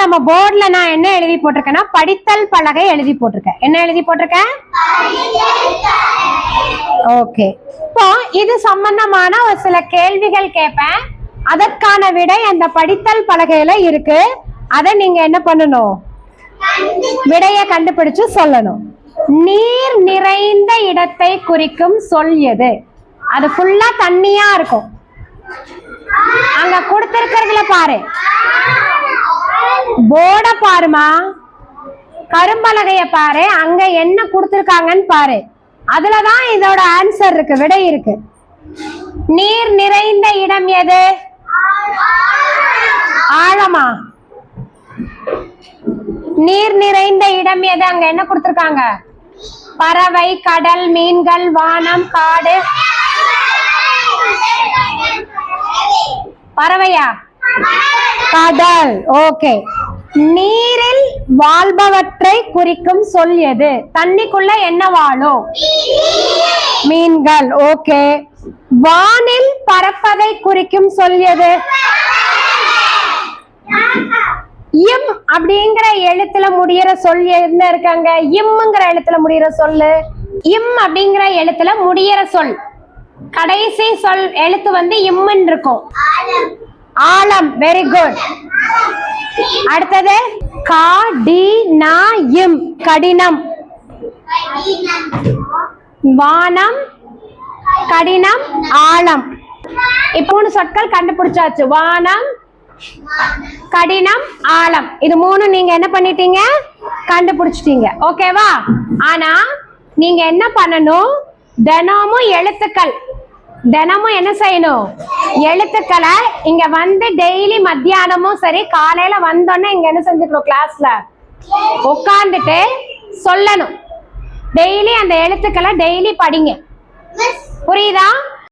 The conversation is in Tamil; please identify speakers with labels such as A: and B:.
A: நம்ம போர்டுல நான் என்ன எழுதி போட்டிருக்கேன்னா படித்தல் பலகை எழுதி போட்டிருக்கேன். என்ன எழுதி போட்டிருக்கேன்? ஓகே இப்போ இது சம்பந்தமான ஒரு சில கேள்விகள் கேட்பேன். அதற்கான விடை அந்த படித்தல் பலகையில இருக்கு. அதை நீங்க என்ன பண்ணணும்? விடைய கண்டுபிடிச்சு சொல்லணும். நீர் நிறைந்த இடத்தை குறிக்கும் சொல் எது? அது ஃபுல்லா தண்ணியா இருக்கும். அங்க கொடுத்திருக்கிறதுல பாரு. போர்ட பாருமா. கரும்பலகைய பாரு அங்க என்ன கொடுத்திருக்காங்கன்னு பாரு. அதுலதான் இதோட ஆன்சர் இருக்கு விடை இருக்கு. நீர் நிறைந்த இடம் எது? ஆழமா. நீர் நிறைந்த இடம் எது? அங்க என்ன கொடுத்திருக்காங்க? பறவை கடல் மீன்கள் வானம் காடு. பறவையா? கடல். ஓகே. நீரில் வாழ்பவற்றை குறிக்கும் சொல் எது? தண்ணிக்குள்ள என்ன வாழும் மீன்கள். ஓகே. வானில் பறப்பதை குறிக்கும் சொல் எது? இம் அப்படிங்கிற எழுத்துல முடியிற சொல் என்ன இருக்காங்க? இம்ங்கிற எழுத்துல முடியிற சொல்லு. இம் அப்படிங்கிற எழுத்துல முடியிற சொல். கடைசி சொல் எழுத்து வந்து இம்முன்னு இருக்கும் ஆழம். வெரி குட் அடுத்தது கடினம் கடினம். வானம். கடினம். ஆழம். இப்போ மூணு சொற்கள் கண்டுபிடிச்சாச்சு. வானம். கடினம். ஆழம். இது மூணு நீங்க என்ன பண்ணிட்டீங்க? கண்டுபிடிச்சிட்டீங்க. ஓகேவா? ஆனா நீங்க என்ன பண்ணணும்? தினமும் எழுத்துக்கள். தினமும் என்ன செய்யணும்? எழுத்துக்களை இங்க வந்து டெய்லி மத்தியானமும் சரி காலையில வந்தோடனே இங்க என்ன செஞ்சுக்கணும் கிளாஸ்ல உட்காந்துட்டு சொல்லணும். டெய்லி அந்த எழுத்துக்களை டெய்லி படிங்க. புரியுதா?